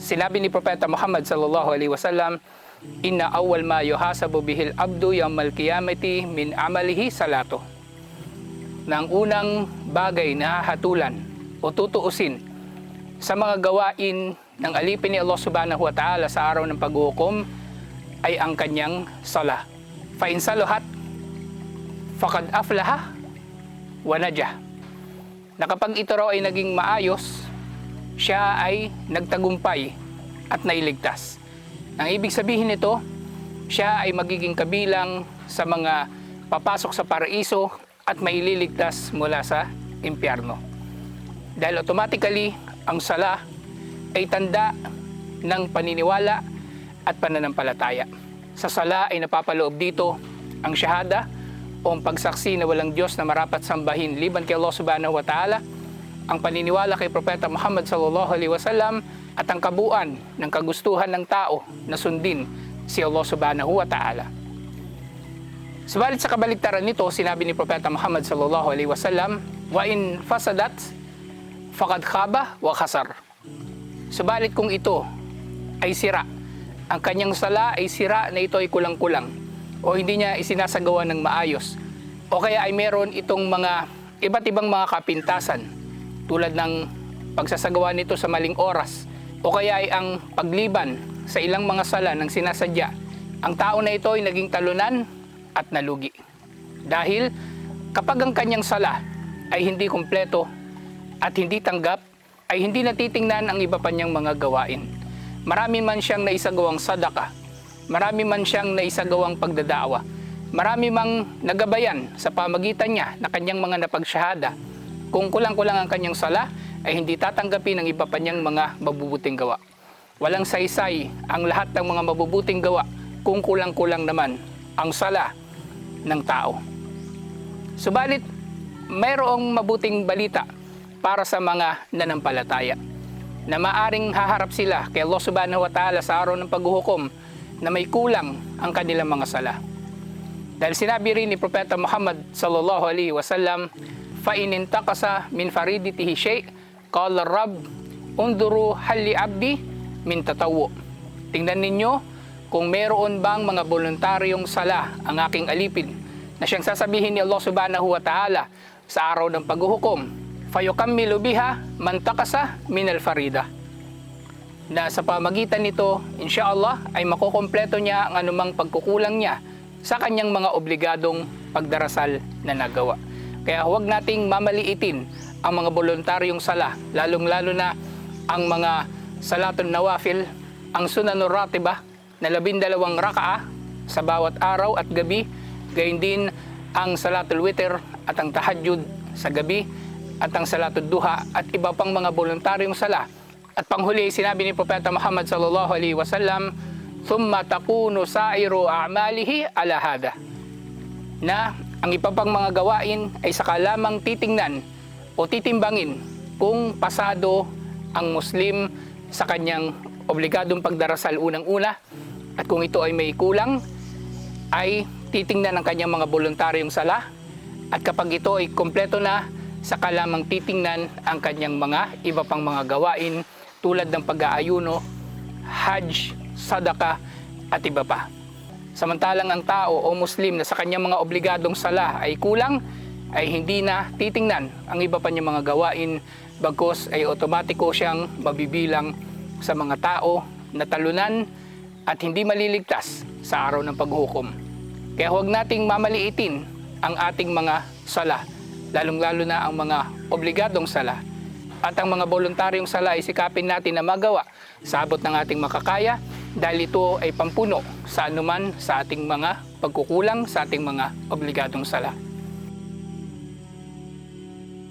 Sinabi ni Propeta Muhammad sallallahu alaihi wasallam, Inna awwal ma yuhasabu bihil abdu yawmal qiyamati min amalihi salato. Na ang unang bagay na hahatulan o tutuusin sa mga gawain ng alipin ni Allah subhanahu wa ta'ala sa araw ng paghuhukom ay ang kanyang sala. Fa in saluhat faqad aflaha wa najah. Na kapag ito raw ay naging maayos, siya ay nagtagumpay at nailigtas. Ang ibig sabihin nito, siya ay magiging kabilang sa mga papasok sa paraiso at maililigtas mula sa impyerno. Dahil automatically, ang sala ay tanda ng paniniwala at pananampalataya. Sa sala ay napapaloob dito ang syahada o ang pagsaksi na walang Diyos na marapat sambahin liban kay Allah subhanahu wa ta'ala, ang paniniwala kay Propeta Muhammad sallallahu alaihi wasallam at ang kabuuan ng kagustuhan ng tao na sundin si Allah subhanahu wa ta'ala. Subalit sa kabaligtaran nito, sinabi ni Propeta Muhammad sallallahu alaihi wasallam, "Wa in fasadat faqad khaba wa khasar." Subalit kung ito ay sira, ang kanyang sala ay sira na ito ay kulang-kulang o hindi niya isinasagawa ng maayos o kaya ay meron itong mga iba't ibang mga kapintasan tulad ng pagsasagawa nito sa maling oras o kaya ay ang pagliban sa ilang mga sala ng sinasadya. Ang tao na ito ay naging talunan at nalugi. Dahil kapag ang kanyang sala ay hindi kumpleto at hindi tanggap, ay hindi natitingnan ang iba pa niyang mga gawain. Marami man siyang naisagawang sadaka, marami man siyang naisagawang pagdadawa, marami mang nagabayan sa pamagitan niya na kanyang mga napagsyahada. Kung kulang-kulang ang kanyang sala, ay hindi tatanggapin ang iba pa niyang mga mabubuting gawa. Walang saysay ang lahat ng mga mabubuting gawa kung kulang-kulang naman ang sala ng tao. Subalit, mayroong mabuting balita para sa mga nanampalataya na maaring haharap sila kay Allah subhanahu wa ta'ala sa araw ng paghuhukom na may kulang ang kanilang mga sala. Dahil sinabi rin ni Propeta Muhammad sallallahu alaihi wasallam, fa in intakasa min fariditihi shay, qala Rabb, unduru hali abdi min tatawo. Tingnan ninyo kung meron bang mga voluntaryong sala ang aking alipin na siyang sasabihin ni Allah subhanahu wa ta'ala sa araw ng paghuhukom fayukammilu biha man takasa min al-farida. Na sa pamagitan nito, inshallah, ay makukompleto niya ang anumang pagkukulang niya sa kanyang mga obligadong pagdarasal na nagawa. Kaya huwag nating mamaliitin ang mga voluntaryong sala, lalong-lalo na ang mga salatun nawafil, ang sunanur ratiba na labindalawang rakaa sa bawat araw at gabi, gayon din ang salatul witr at ang tahajjud sa gabi, at ang salatud duha at iba pang mga voluntaryong sala. At panghuli, sinabi ni Propeta Muhammad sallallahu alaihi wasallam, "Thumma takunu sa'iru a'malihi ala hada." Na ang iba pang mga gawain ay saka lamang titingnan o titimbangin kung pasado ang Muslim sa kanyang obligadong pagdarasal unang-una at kung ito ay may kulang ay titingnan ang kanyang mga voluntaryong sala at kapag ito ay kompleto na saka lamang titingnan ang kanyang mga iba pang mga gawain tulad ng pag-aayuno, hajj, sadaka at iba pa. Samantalang ang tao o Muslim na sa kanyang mga obligadong sala ay kulang, ay hindi na titingnan ang iba pa niyang mga gawain bagkos ay otomatiko siyang mabibilang sa mga tao na talunan at hindi maliligtas sa araw ng paghukom. Kaya huwag nating mamaliitin ang ating mga sala lalong-lalo na ang mga obligadong sala. At ang mga voluntaryong sala ay sikapin natin na magawa sa abot ng ating makakaya dahil ito ay pampuno sa anuman sa ating mga pagkukulang sa ating mga obligadong sala.